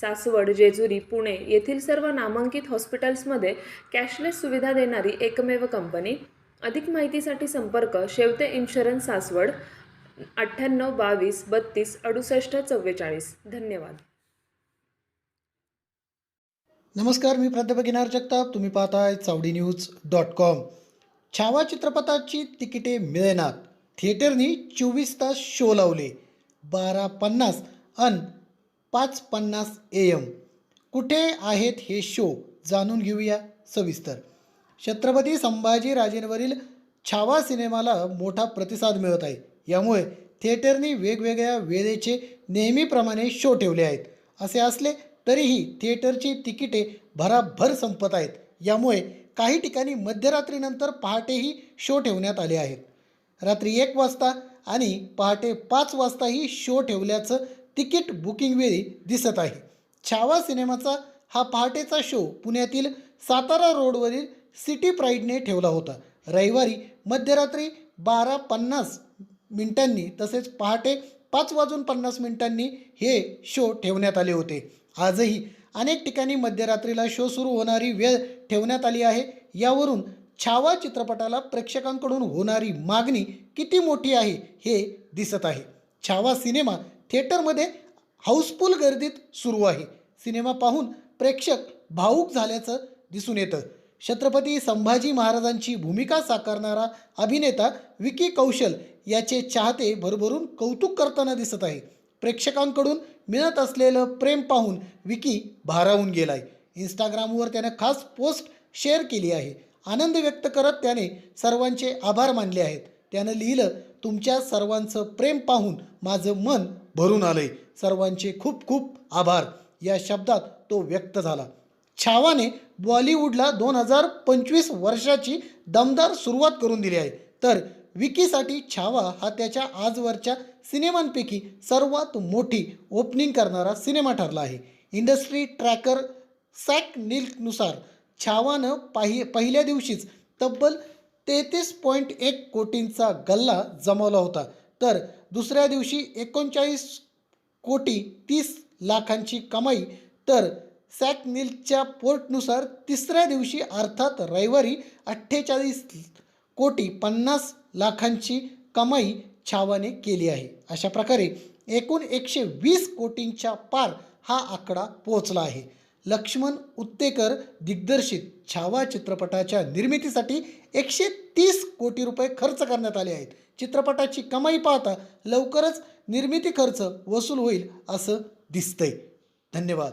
सासवड जेजुरी पुणे येथील सर्व नामांकित हॉस्पिटल्समध्ये कॅशलेस सुविधा देणारी एकमेव कंपनी. अधिक माहितीसाठी संपर्क शेवते इन्शुरन्स सासवड अठ्ठ्याण्णव बावीस बत्तीस अडुसष्ट चव्वेचाळीस. धन्यवाद. नमस्कार मी प्राध्यापक इनार जगताप. तुम्ही पाहताय Chawadi news dot com. Chhaava चित्रपटाची तिकिटे मिळेनात. थिएटरनी चोवीस तास शो लावले. बारा पन्नास अन पाच पन्नास ए एम कुठे आहेत हे शो जाणून घेऊया सविस्तर. छत्रपती संभाजीराजेंवरील छावा सिनेमाला मोठा प्रतिसाद मिळत आहे. यामुळे थिएटरनी वेगवेगळ्या वेळेचे नेहमीप्रमाणे शो ठेवले आहेत. असे असले तरीही थिएटरची तिकिटे भराभर संपत आहेत. यामुळे काही ठिकाणी मध्यरात्रीनंतर पहाटेही शो ठेवण्यात आले आहेत. रात्री एक वाजता आणि पहाटे पाच वाजताही शो ठेवल्याचं तिकीट बुकिंग वेळी दिसत आहे. छावा सिनेमाचा हा पहाटेचा शो पुण्यातील सातारा रोडवरील सिटी प्राईडने ठेवला होता. रविवारी मध्यरात्री बारा पन्नास मिनिटांनी तसेच पहाटे पाच वाजून पन्नास मिनिटांनी हे शो ठेवण्यात आले होते. आजही अनेक ठिकाणी मध्यरात्रीला शो सुरू होणारी वेळ ठेवण्यात आली आहे. यावरून छावा चित्रपटाला प्रेक्षकांकडून होणारी मागणी किती मोठी आहे हे दिसत आहे. छावा सिनेमा थिएटरमध्ये हाऊसफुल गर्दीत सुरू आहे. सिनेमा पाहून प्रेक्षक भाऊक झाल्याचं दिसून येतं. छत्रपती संभाजी महाराजांची भूमिका साकारणारा अभिनेता विकी कौशल याचे चाहते भरभरून कौतुक करताना दिसत आहे. प्रेक्षकांकडून मिळत असलेलं प्रेम पाहून विकी भारावून गेलाय. इंस्टाग्रामवर त्यानं खास पोस्ट शेअर केली आहे. आनंद व्यक्त करत त्याने सर्वांचे आभार मानले आहेत. त्यानं लिहिलं तुमच्या सर्वांचं प्रेम पाहून माझं मन भरून आले सर्वांचे खूप खूप आभार. या शब्दात तो व्यक्त झाला. छावाने बॉलिवूडला दोन हजार पंचवीस वर्षाची दमदार सुरुवात करून दिली आहे. तर विकीसाठी छावा हा त्याच्या आजवरच्या सिनेमांपैकी सर्वात मोठी ओपनिंग करणारा सिनेमा ठरला आहे. इंडस्ट्री ट्रॅकर सॅक निल्कनुसार छावानं पाहि पहिल्या दिवशीच तब्बल तेहतीस पॉईंट एक कोटींचा गल्ला जमवला होता. तर दुसऱ्या दिवशी एकोणचाळीस कोटी तीस लाखांची कमाई. तर सॅक नीलच्या पोर्टनुसार तिसऱ्या दिवशी अर्थात रविवारी अठ्ठेचाळीस कोटी पन्नास लाखांची कमाई छावाने केली आहे. अशा प्रकारे एकूण एकशे वीस कोटींच्या पार हा आकडा पोहोचला आहे. लक्ष्मण उत्तेकर दिग्दर्शित छावा चित्रपटाच्या निर्मितीसाठी एकशे तीस कोटी रुपये खर्च करण्यात आले आहेत. चित्रपटाची कमाई पाहता लवकरच निर्मिती खर्च वसूल होईल असं दिसतंय. धन्यवाद.